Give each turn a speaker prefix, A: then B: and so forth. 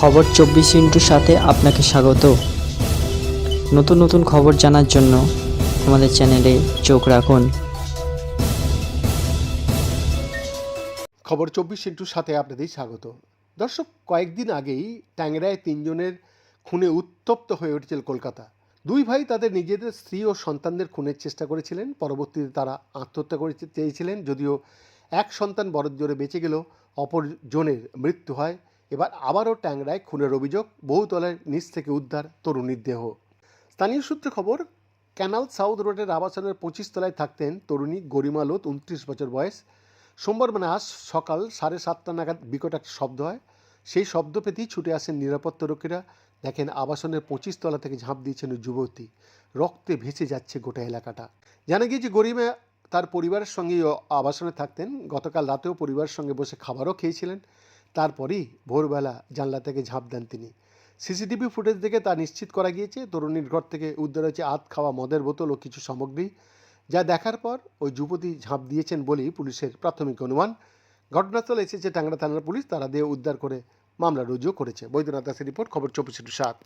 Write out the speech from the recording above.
A: খবর চব্বিশ ইন্টুর সাথে আপনাকে স্বাগত। নতুন নতুন খবর জানার জন্য আমাদের চ্যানেলে চোখ রাখুন।
B: খবর চব্বিশ ইন্টুর সাথে আপনাদের স্বাগত। দর্শক, কয়েকদিন আগেই ট্যাংরায় তিনজনের খুনে উত্তপ্ত হয়ে উঠেছিল কলকাতা। দুই ভাই তাদের নিজেদের স্ত্রী ও সন্তানদের খুনের চেষ্টা করেছিলেন। পরবর্তীতে তারা আত্মহত্যা করে চেয়েছিলেন, যদিও এক সন্তান বড় জোরে বেঁচে গেলেও অপরজনের মৃত্যু হয়। এবার আবারও ট্যাংরায় খুনের অভিযোগ বহুতলের নিচ থেকে উদ্ধার তরুণীর দেহ। স্থানীয় সূত্রে খবর, ক্যানাল সাউথ রোডের আবাসনের পঁচিশ তলায় থাকতেন তরুণী গরিমা লোত, উনত্রিশ বছর বয়স। সোমবার মানে আজ সকাল সাড়ে সাতটা নাগাদ বিকট একটা শব্দ হয়। সেই শব্দ পেতেই ছুটে আসেন নিরাপত্তারক্ষীরা দেখেন আবাসনের পঁচিশ তলা থেকে ঝাঁপ দিয়েছেন যুবতী। রক্তে ভেসে যাচ্ছে গোটা এলাকাটা। জানা গিয়েছে গরিমা তার পরিবারের সঙ্গেই আবাসনে থাকতেন। গতকাল রাতেও পরিবারের সঙ্গে বসে খাবারও খেয়েছিলেন। তারপরেই ভোরবেলা জানলা থেকে ঝাঁপ দেন তিনি। সিসিটিভি ফুটেজ দেখে তা নিশ্চিত করা গিয়েছে, তরুণীর ঘর থেকে উদ্ধার হয়েছে আত খাওয়া মদের বোতল ও কিছু সামগ্রী। যা দেখার পর ওই যুবতী ঝাঁপ দিয়েছেন বলেই পুলিশের প্রাথমিক অনুমান। ঘটনাস্থলে এসেছে টাংরা থানার পুলিশ, তারা দেহ উদ্ধার করে মামলা রুজু করেছে। বৈদ্যনাথ দাসের রিপোর্ট, খবর চব্বিশ সাত।